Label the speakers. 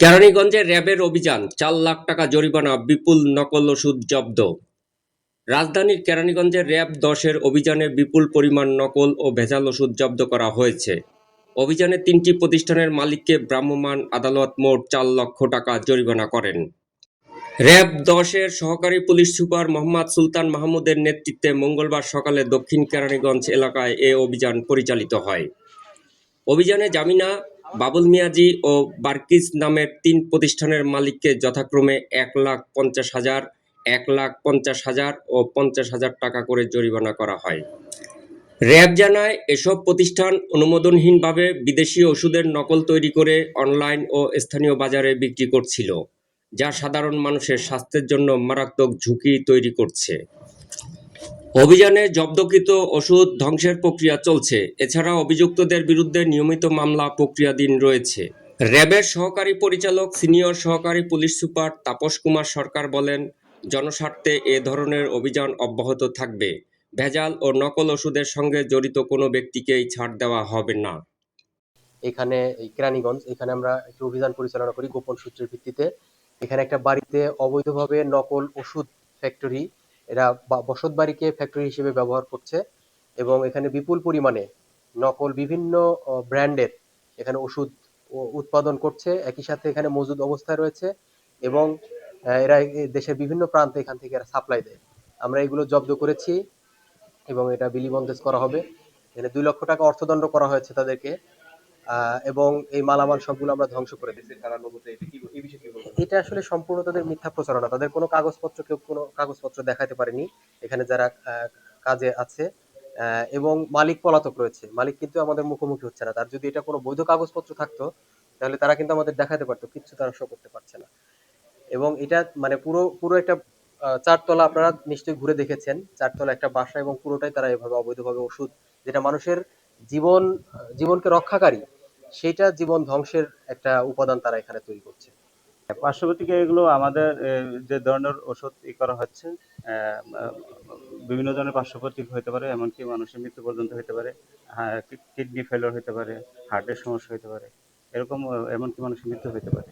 Speaker 1: কেরানীগঞ্জে র্যাবের অভিযান, চার লাখ টাকা জরিমানা, বিপুল নকল ওষুধ জব্দ। রাজধানীর কেরানীগঞ্জে র্যাব দশের অভিযানে বিপুল পরিমাণ নকল ও ভেজাল ওষুধ জব্দ করা হয়েছে। অভিযানে তিনটি প্রতিষ্ঠানের মালিককে ভ্রাম্যমাণ আদালত মোট চার লক্ষ টাকা জরিমানা করেন। র্যাব দশের সহকারী পুলিশ সুপার মোহাম্মদ সুলতান মাহমুদের নেতৃত্বে মঙ্গলবার সকালে দক্ষিণ কেরানীগঞ্জ এলাকায় এ অভিযান পরিচালিত হয়। অভিযানে জামিনা, বাবুল মিয়াজি ও বার্কিস নামের তিন প্রতিষ্ঠানের মালিককে যথাক্রমে এক লাখ পঞ্চাশ হাজার, এক লাখ পঞ্চাশ হাজার ও পঞ্চাশ হাজার টাকা করে জরিমানা করা হয়। র্যাব জানায়, এসব প্রতিষ্ঠান অনুমোদনহীনভাবে বিদেশি ওষুধের নকল তৈরি করে অনলাইন ও স্থানীয় বাজারে বিক্রি করছিল, যা সাধারণ মানুষের স্বাস্থ্যের জন্য মারাত্মক ঝুঁকি তৈরি করছে। অভিযানে জব্দকৃত ওষুধ ধ্বংসের প্রক্রিয়া চলছে। এছাড়া অভিযুক্তদের বিরুদ্ধে নিয়মিত মামলা প্রক্রিয়াধীন রয়েছে। র্যাবের সহকারী পরিচালক, সিনিয়র সহকারী পুলিশ সুপার তাপস কুমার সরকার বলেন, জনস্বার্থে এ ধরনের অভিযান অব্যাহত থাকবে। ভেজাল ও নকল ওষুধের সঙ্গে জড়িত কোনো ব্যক্তিকেই ছাড় দেওয়া হবে না।
Speaker 2: এখানে কেরানীগঞ্জ, এখানে আমরা একটি অভিযান পরিচালনা করি গোপন সূত্রের ভিত্তিতে। এখানে একটা বাড়িতে অবৈধভাবে নকল ওষুধ ফ্যাক্টরি এরা বসত বাড়িকে ফ্যাক্টরি হিসেবে ব্যবহার করছে এবং এখানে বিপুল পরিমাণে নকল বিভিন্ন ব্র্যান্ডের এখানে ওষুধ উৎপাদন করছে। একই সাথে এখানে মজুদ অবস্থায় রয়েছে এবং এরা দেশের বিভিন্ন প্রান্তে এখান থেকে এরা সাপ্লাই দেয়। আমরা এগুলো জব্দ করেছি এবং এটা বিলি বন্দেজ করা হবে। এখানে দুই লক্ষ টাকা অর্থদণ্ড করা হয়েছে তাদেরকে। এবং এই মালামাল সবগুলো আমরা ধ্বংস করে দিচ্ছি এটা আসলে সম্পূর্ণ তাদের মিথ্যা প্রচারণা। তাদের কোনো কাগজপত্র কেউ কোনো কাগজপত্র দেখাতে পারেনি। এখানে যারা কাজে আছে এবং মালিক পলাতক রয়েছে। মালিক কিন্তু আমাদের মুখোমুখি হচ্ছে না। তার যদি এটা কোনো বৈধ কাগজপত্র থাকতো, তাহলে তারা কিন্তু আমাদের দেখাতে পারতো, কিচ্ছু তারা শো করতে পারছে না। এবং এটা মানে পুরো পুরো একটা চারতলা আপনারা নিশ্চয়ই ঘুরে দেখেছেন। চারতলা একটা বাসা এবং পুরোটাই তারা এভাবে অবৈধভাবে ওষুধ, যেটা মানুষের জীবন, জীবনকে রক্ষাকারী, সেটা জীবন ধ্বংসের একটা উপাদান তারা এখানে তৈরি করছে।
Speaker 3: পার্শ্ববর্তীকে এগুলো আমাদের যে ধরনের ওষুধ ই করা হচ্ছে বিভিন্ন ধরনের পার্শ্ববর্তী হতে পারে, এমনকি মানুষের মৃত্যু পর্যন্ত হতে পারে কিডনি ফেলোর হতে পারে হার্টের সমস্যা হতে পারে, এরকম, এমনকি মানুষের মৃত্যু হতে পারে।